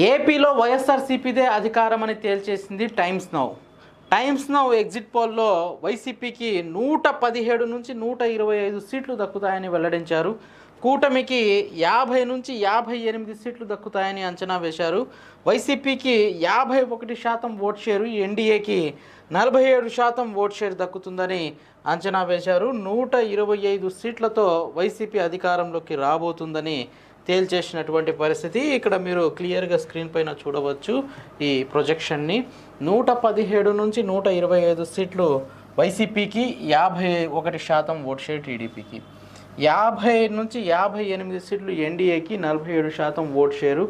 ఏపీలో వైఎస్ఆర్సీపీదే అధికారం అని తేల్చేసింది Times Now Times Now exit పోల్లో వైసీపీకి నూట పదిహేడు నుంచి నూట ఇరవై ఐదు సీట్లు దక్కుతాయని వెల్లడించారు. కూటమికి యాభై నుంచి యాభై ఎనిమిది సీట్లు దక్కుతాయని అంచనా వేశారు. వైసీపీకి యాభై ఒకటి శాతం ఓట్ షేరు ఎన్డీఏకి నలభై ఏడు శాతం ఓట్ షేర్ దక్కుతుందని అంచనా వేశారు. నూట ఇరవై ఐదు సీట్లతో వైసీపీ అధికారంలోకి రాబోతుందని తేల్చేసినటువంటి పరిస్థితి. ఇక్కడ మీరు క్లియర్గా స్క్రీన్ పైన చూడవచ్చు ఈ ప్రొజెక్షన్ని. నూట పదిహేడు నుంచి నూట ఇరవై ఐదు సీట్లు వైసీపీకి యాభై ఒకటి శాతం ఓట్ షేర్ టీడీపీకి. యాభై నుంచి యాభై ఎనిమిది సీట్లు ఎన్డీఏకి నలభై ఏడు శాతం ఓట్ షేరు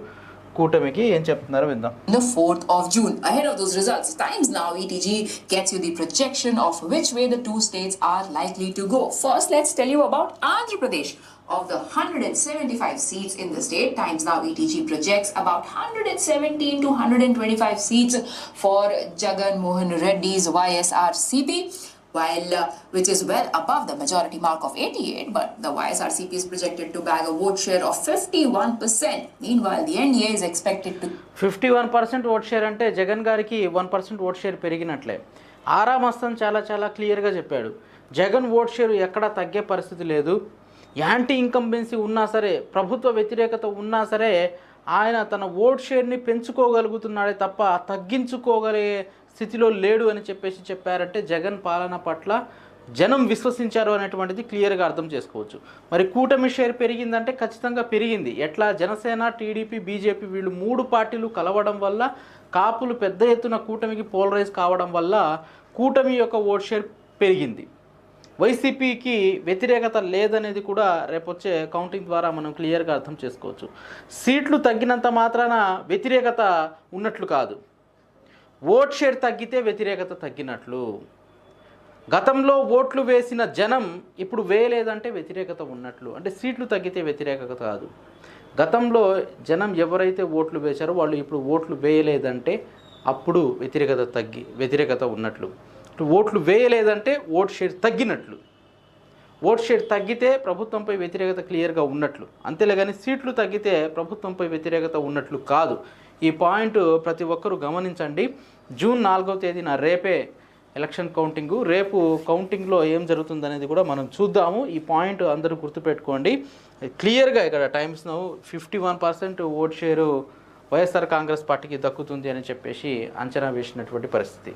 కూటమికి ఏం చెప్తున్నారో విందాం the 4th of June. Ahead of those results, Times Now ETG gets you the projection of which way the two states are likely to go. First, let's tell you about Andhra Pradesh. Of the 175 seats in the state, Times Now ETG projects about 117 to 125 seats for Jagan Mohan Reddy's YSRCP. While uh, which is well above the majority mark of 88, but the YSRCP is projected to bag a vote share of 51%. Meanwhile, the NDA is expected to fifty one percent vote share అంటే జగన్ గారికి one percent vote share పెరిగినట్లే. ఆరా మస్తం చాలా చాలా క్లియర్గా చెప్పాడు. Jagan vote share ఎక్కడా తగ్గే పరిస్థితి లేదు. యాంటీ ఇన్కంబెన్సీ ఉన్నా సరే ప్రభుత్వ వ్యతిరేకత ఉన్నా సరే ఆయన తన ఓట్ షేర్ని పెంచుకోగలుగుతున్నాడే తప్ప తగ్గించుకోగలిగే స్థితిలో లేడు అని చెప్పేసి చెప్పారంటే జగన్ పాలన పట్ల జనం విశ్వసించారు అనేటువంటిది క్లియర్గా అర్థం చేసుకోవచ్చు. మరి కూటమి షేర్ పెరిగిందంటే ఖచ్చితంగా పెరిగింది. ఎట్లా? జనసేన టీడీపీ బీజేపీ వీళ్ళు మూడు పార్టీలు కలవడం వల్ల కాపులు పెద్ద ఎత్తున కూటమికి పోలరైజ్ కావడం వల్ల కూటమి యొక్క ఓట్ షేర్ పెరిగింది. వైసీపీకి వ్యతిరేకత లేదనేది కూడా రేపొచ్చే కౌంటింగ్ ద్వారా మనం క్లియర్గా అర్థం చేసుకోవచ్చు. సీట్లు తగ్గినంత మాత్రాన వ్యతిరేకత ఉన్నట్లు కాదు. ఓట్ షేర్ తగ్గితే వ్యతిరేకత తగ్గినట్లు. గతంలో ఓట్లు వేసిన జనం ఇప్పుడు వేయలేదంటే వ్యతిరేకత ఉన్నట్లు. అంటే సీట్లు తగ్గితే వ్యతిరేకత కాదు. గతంలో జనం ఎవరైతే ఓట్లు వేశారో వాళ్ళు ఇప్పుడు ఓట్లు వేయలేదంటే అప్పుడు వ్యతిరేకత తగ్గి వ్యతిరేకత ఉన్నట్లు. ఓట్లు వేయలేదంటే ఓట్ షేర్ తగ్గినట్లు. ఓట్ షేర్ తగ్గితే ప్రభుత్వంపై వ్యతిరేకత క్లియర్గా ఉన్నట్లు. అంతేలే కానీ సీట్లు తగ్గితే ప్రభుత్వంపై వ్యతిరేకత ఉన్నట్లు కాదు. ఈ పాయింట్ ప్రతి ఒక్కరూ గమనించండి. జూన్ నాలుగవ తేదీన రేపే ఎలక్షన్ కౌంటింగు. రేపు కౌంటింగ్లో ఏం జరుగుతుందనేది కూడా మనం చూద్దాము. ఈ పాయింట్ అందరూ గుర్తుపెట్టుకోండి. క్లియర్గా ఇక్కడ Times fifty one percent vote share YSR Congress పార్టీకి దక్కుతుంది అని చెప్పేసి అంచనా వేసినటువంటి పరిస్థితి.